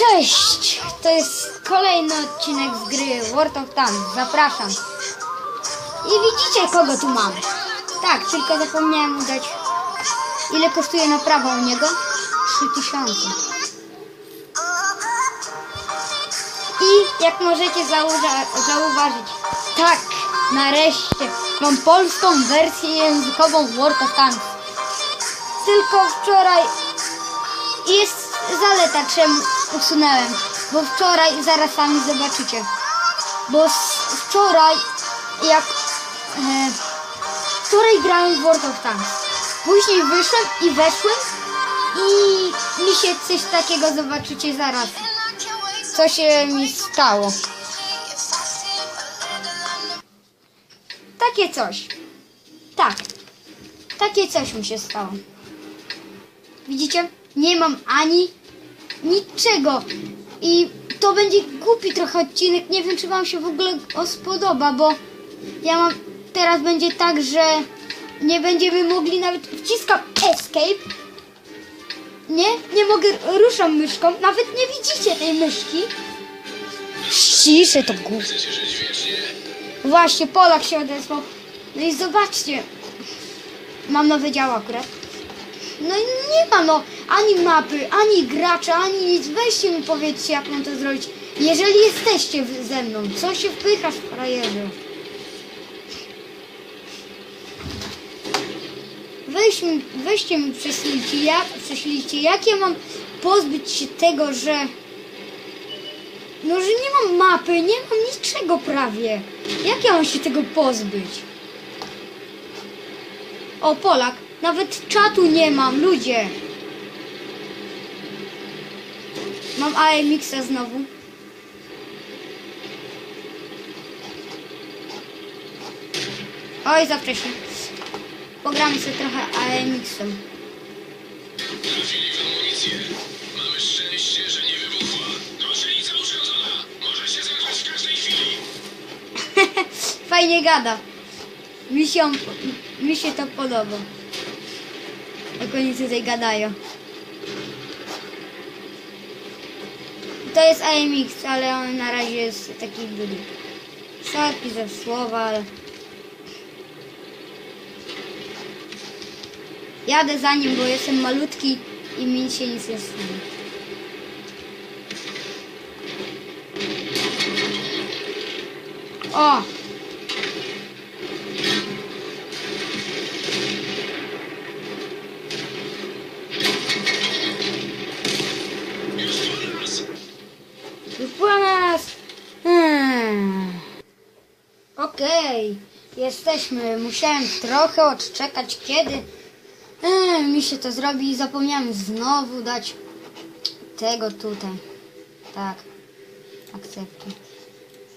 Cześć! To jest kolejny odcinek z gry World of Tanks. Zapraszam. I widzicie kogo tu mam. Tak, tylko zapomniałem mu dać. Ile kosztuje naprawa u niego? 3000. I jak możecie zauważyć, tak, nareszcie mam polską wersję językową World of Tanks. Tylko wczoraj jest zaleta, czemu usunąłem. Bo wczoraj, zaraz sami zobaczycie. Bo wczoraj, jak. E, wczoraj grałem w World of Tanks. Później wyszłem i weszłem i mi się coś takiego zobaczycie zaraz. Co się mi stało. Takie coś. Tak. Takie coś mi się stało. Widzicie? Nie mam ani niczego. I to będzie głupi trochę odcinek. Nie wiem, czy Wam się w ogóle spodoba, bo ja mam. Teraz będzie tak, że nie będziemy mogli nawet. Wciskam escape. Nie, nie mogę. Ruszam myszką. Nawet nie widzicie tej myszki. Ciszę to głupi. Właśnie, Polak się odezwał. No i zobaczcie. Mam nowy dział akurat. No i nie ma no ani mapy, ani gracza, ani nic. Weźcie mi powiedzcie, jak mam to zrobić. Jeżeli jesteście ze mną, co się wpychasz, frajerze? Weź mi, weźcie mi prześlijcie, jak, prześlijcie, jak ja mam pozbyć się tego, że... No, że nie mam mapy, nie mam niczego prawie. Jak ja mam się tego pozbyć? O, Polak. Nawet czatu nie mam, ludzie. Mam AMX-a znowu. Oj, za wcześnie. Pogramy sobie trochę AMX-em. Trafili w amunicję. Mamy szczęście, że nie wybuchła. Koszylica uszkodzona. Może się zagrać w każdej chwili. Fajnie gada. Mi się, on, mi się to podoba. Jak oni tutaj gadają. To jest AMX, ale on na razie jest taki duży. Sorki za słowa, ale... Jadę za nim, bo jestem malutki i mi się nic nie stanie. O! Już po nas. Już po nas! Hmm. Okej, jesteśmy. Musiałem trochę odczekać, kiedy hmm, mi się to zrobi i zapomniałem znowu dać tego tutaj. Tak, akceptuj.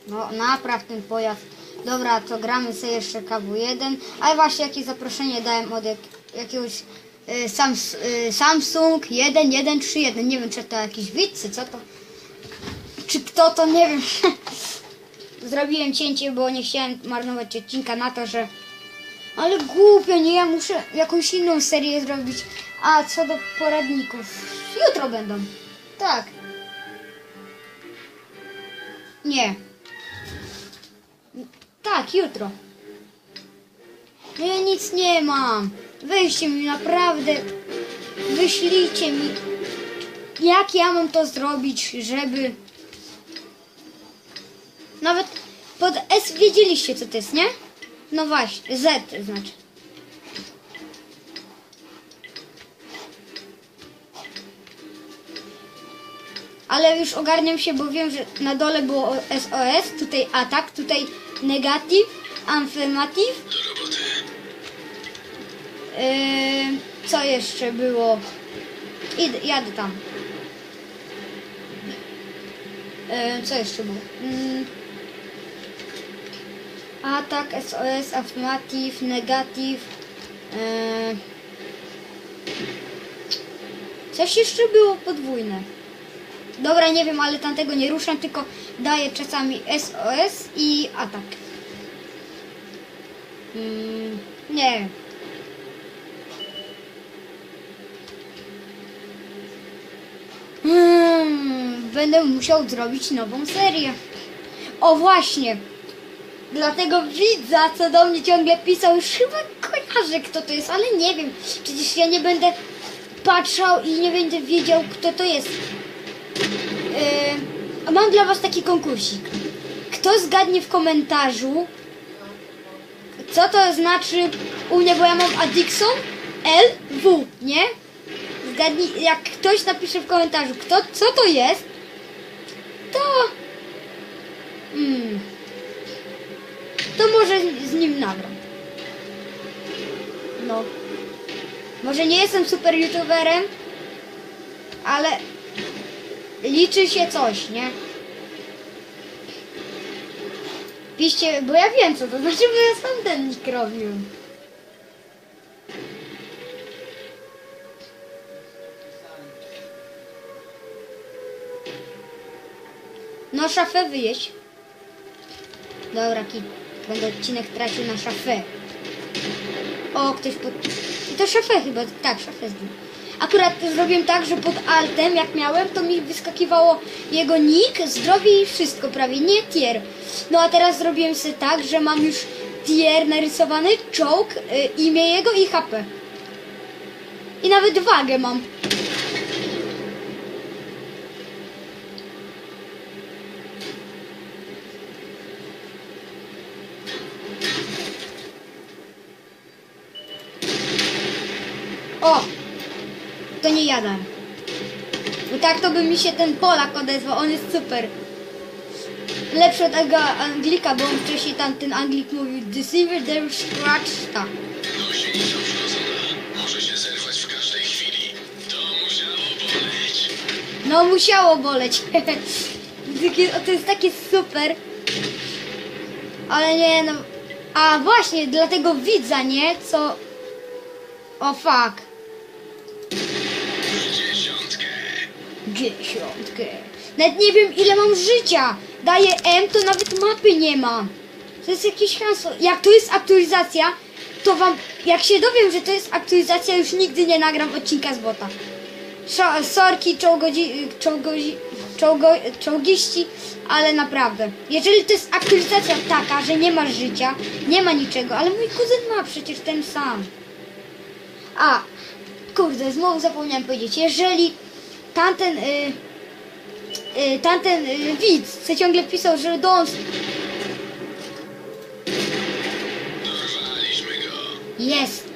No, napraw ten pojazd. Dobra, to gramy sobie jeszcze KW1. Ale właśnie jakieś zaproszenie dałem od jak, jakiegoś y, Sams, y, Samsung 1131. Nie wiem, czy to jakiś widz, co to? Czy kto to, nie wiem. Zrobiłem cięcie, bo nie chciałem marnować odcinka na to, że... Ale głupio, nie? Ja muszę jakąś inną serię zrobić. A co do poradników? Jutro będą. Tak. Nie. Tak, jutro. No ja nic nie mam. Weźcie mi naprawdę. Wyślijcie mi. Jak ja mam to zrobić, żeby. Nawet pod S wiedzieliście co to jest, nie? No właśnie, Z to znaczy. Ale już ogarniam się, bo wiem, że na dole było SOS, tutaj atak, tutaj negatyw, roboty. Yy, co jeszcze było? Idę, jadę tam. Yy, co jeszcze było? Yy, atak, SOS, affirmative, negatyw. Yy, coś jeszcze było podwójne. Dobra, nie wiem, ale tamtego nie ruszam, tylko daję czasami SOS i atak. Mm, nie. Hmm, będę musiał zrobić nową serię. O właśnie. Dlatego widza, co do mnie ciągle pisał, już chyba kojarzę kto to jest, ale nie wiem. Przecież ja nie będę patrzał i nie będę wiedział kto to jest. Yy, mam dla was taki konkursik. Kto zgadnie w komentarzu, co to znaczy u mnie, bo ja mam Adixon L W, nie? Zgadnij, jak ktoś napisze w komentarzu, kto, co to jest, to. To może z- nim nagram. No. Może nie jestem super youtuberem, ale liczy się coś, nie? Piszcie, bo ja wiem co to znaczy, bo ja sam ten nick. No szafę wyjeść. Dobra, kit. Będę odcinek tracił na szafę. O, ktoś pod... To szafę chyba, tak, szafę zdjął. Akurat zrobiłem tak, że pod altem, jak miałem, to mi wyskakiwało jego nick, zdrowie i wszystko prawie, nie tier. No a teraz zrobiłem sobie tak, że mam już tier narysowany, czołg, y, imię jego i HP. I nawet wagę mam. O! To nie jadam. Bo tak to by mi się ten Polak odezwał, on jest super. Lepszy od tego Anglika, bo on wcześniej tam ten Anglik mówił Deceiver there scratch tak. Może się zerwać w każdej chwili. To musiało boleć. No musiało boleć. To jest takie super. Ale nie no. A właśnie, dlatego widza, nie? Co. O fuck. Dziesiątkę. Nawet nie wiem ile mam życia. Daję M, to nawet mapy nie mam. To jest jakieś hasło. Jak to jest aktualizacja, to wam. Jak się dowiem, że to jest aktualizacja, już nigdy nie nagram odcinka z bota. Sorki, czołgodzi, czołgodzi, czołgo, czołgiści, ale naprawdę. Jeżeli to jest aktualizacja taka, że nie masz życia, nie ma niczego, ale mój kuzyn ma przecież ten sam. A, kurde, znowu zapomniałem powiedzieć. Jeżeli tamten, y, y, tamten y, widz, co ciągle pisał, że go. jest,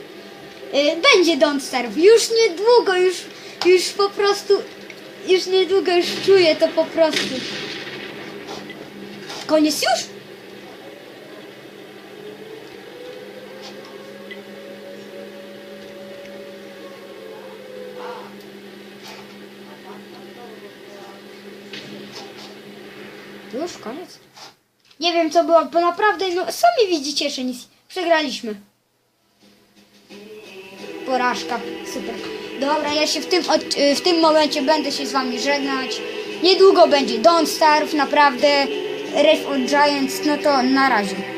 y, będzie Don't Starve. Już niedługo, już, już po prostu, już niedługo już czuję to po prostu. Koniec? Już koniec. Nie wiem co było, bo naprawdę, no sami widzicie, że nic. Przegraliśmy. Porażka, super. Dobra, ja się w tym, y, w tym momencie będę się z wami żegnać. Niedługo będzie Don't Starve, naprawdę. Rave on Giants, no to na razie.